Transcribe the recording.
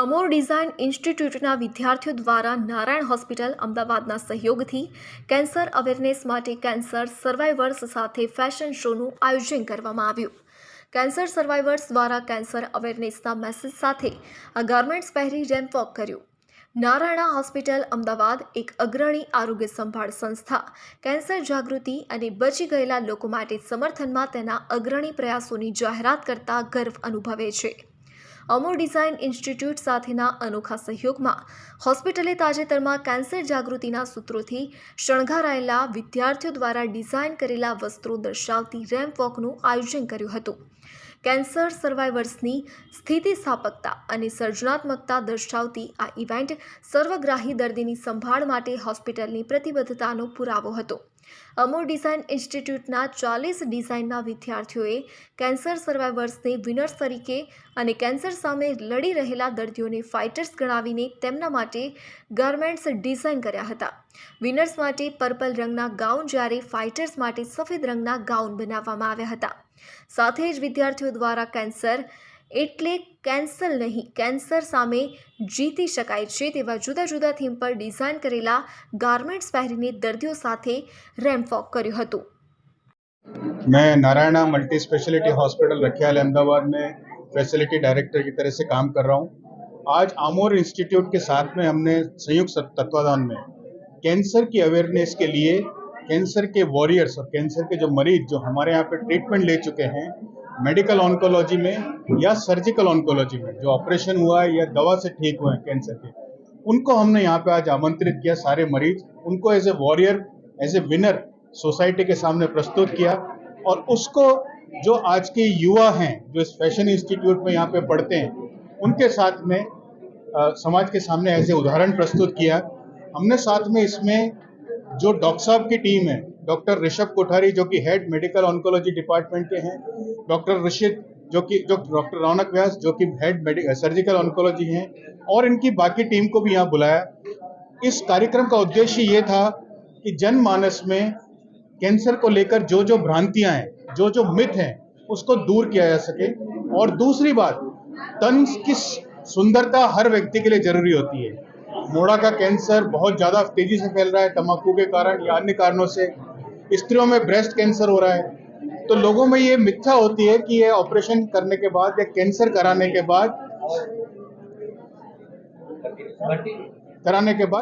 અમોર design ઇન્સ્ટિટ્યૂટના વિદ્યાર્થીઓ દ્વારા Narayan hospital અમદાવાદના સહયોગથી કેન્સર અવેરનેસ માટે કેન્સર સર્વાઈવર્સ સાથે ફેશન શોનું આયોજન કરવામાં આવ્યું કેન્સર સર્વાઈવર્સ દ્વારા કેન્સર અવેરનેસના મેસેજ સાથે આ ગાર્મેન્ટ્સ પહેરી રેમ્પ વોક કર્યું નારાયણા હોસ્પિટલ અમદાવાદ એક અગ્રણી આરોગ્ય સંભાળ સંસ્થા કેન્સર જાગૃતિ અને બચી ગયેલા લોકો માટે સમર્થનમાં તેના અગ્રણી પ્રયાસોની જાહેરાત કરતા ગર્વ અનુભવે છે અમૂર ડિઝાઇન ઇન્સ્ટિટ્યૂટ સાથેના અનોખા સહયોગમાં હોસ્પિટલે તાજેતરમાં કેન્સર જાગૃતિના સૂત્રોથી શણગારાયેલા વિદ્યાર્થીઓ દ્વારા ડિઝાઇન કરેલા વસ્ત્રો દર્શાવતી રેમ્પ વોકનું આયોજન કર્યું હતું કેન્સર સર્વાઈવર્સની સ્થિતિસ્થાપકતા અને સર્જનાત્મકતા દર્શાવતી આ ઇવેન્ટ સર્વગ્રાહી દર્દીની સંભાળ માટે હોસ્પિટલની પ્રતિબદ્ધતાનો પુરાવો હતો અમૂર ડિઝાઇન ઇન્સ્ટિટ્યૂટના ચાલીસ ડિઝાઇનના વિદ્યાર્થીઓએ કેન્સર સર્વાઈવર્સને વિનર્સ તરીકે અને કેન્સર સામે લડી રહેલા દર્દીઓને ફાઇટર્સ ગણાવીને તેમના માટે ગાર્મેન્ટ્સ ડિઝાઇન કર્યા હતા વિનર્સ માટે પર્પલ રંગના ગાઉન જ્યારે ફાઇટર્સ માટે સફેદ રંગના ગાઉન બનાવવામાં આવ્યા હતા સાથે જ વિદ્યાર્થીઓ દ્વારા કેન્સર એટલે કેન્સર નહીં કેન્સર સામે જીતી શકાય છે તેવા જુદા જુદા થીમ પર ડિઝાઇન કરેલા ગાર્મેન્ટ્સ પહેરીને દર્દીઓ સાથે રેમ્પ વોક કર્યું હતું મે નારાયણ મલ્ટી સ્પેશિયાલિટી હોસ્પિટલ રખિયાલે અમદાવાદ મે ફેસિલિટી ડાયરેક્ટર ની તરીકે કામ કર રહા હું આજ અમર ઇન્સ્ટિટ્યુટ કે સાથ મે હમને સંયુક્ત સત્ત્વદાન મે કેન્સર કી અવેરનેસ કે લિયે કેન્સર કે વોરિયર્સ ઓર કેન્સર કે જો મરીજ જો હમારે યહાં પે ટ્રીટમેન્ટ લે ચુકે હે मेडिकल ऑन्कोलॉजी में या सर्जिकल ऑन्कोलॉजी में जो ऑपरेशन हुआ है या दवा से ठीक हुए हैं कैंसर के उनको हमने यहाँ पे आज आमंत्रित किया सारे मरीज उनको as a warrior as a winner society के सामने प्रस्तुत किया और उसको जो आज के युवा हैं जो इस फैशन इंस्टीट्यूट में यहाँ पे पढ़ते हैं उनके साथ में आ, समाज के सामने एज ए उदाहरण प्रस्तुत किया हमने साथ में इसमें जो डॉक्टर साहब की टीम है डॉक्टर ऋषभ कोठारी जो कि हेड मेडिकल ऑन्कोलॉजी डिपार्टमेंट के हैं डॉक्टर ऋषित जो कि जो डॉक्टर रौनक व्यास जो कि हेड सर्जिकल ऑन्कोलॉजी हैं और इनकी बाकी टीम को भी यहाँ बुलाया इस कार्यक्रम का उद्देश्य ये था कि जनमानस में कैंसर को लेकर जो जो भ्रांतियाँ हैं जो जो मिथ हैं उसको दूर किया जा सके और दूसरी बात तन की सुंदरता हर व्यक्ति के लिए जरूरी होती है मोड़ा का कैंसर बहुत ज़्यादा तेज़ी से फैल रहा है तम्बाकू के कारण या अन्य कारणों से स्त्रियों में ब्रेस्ट कैंसर हो रहा है तो लोगों में ये मिथ्या होती है कि ये ऑपरेशन करने के बाद या कैंसर कराने के बाद कराने के बाद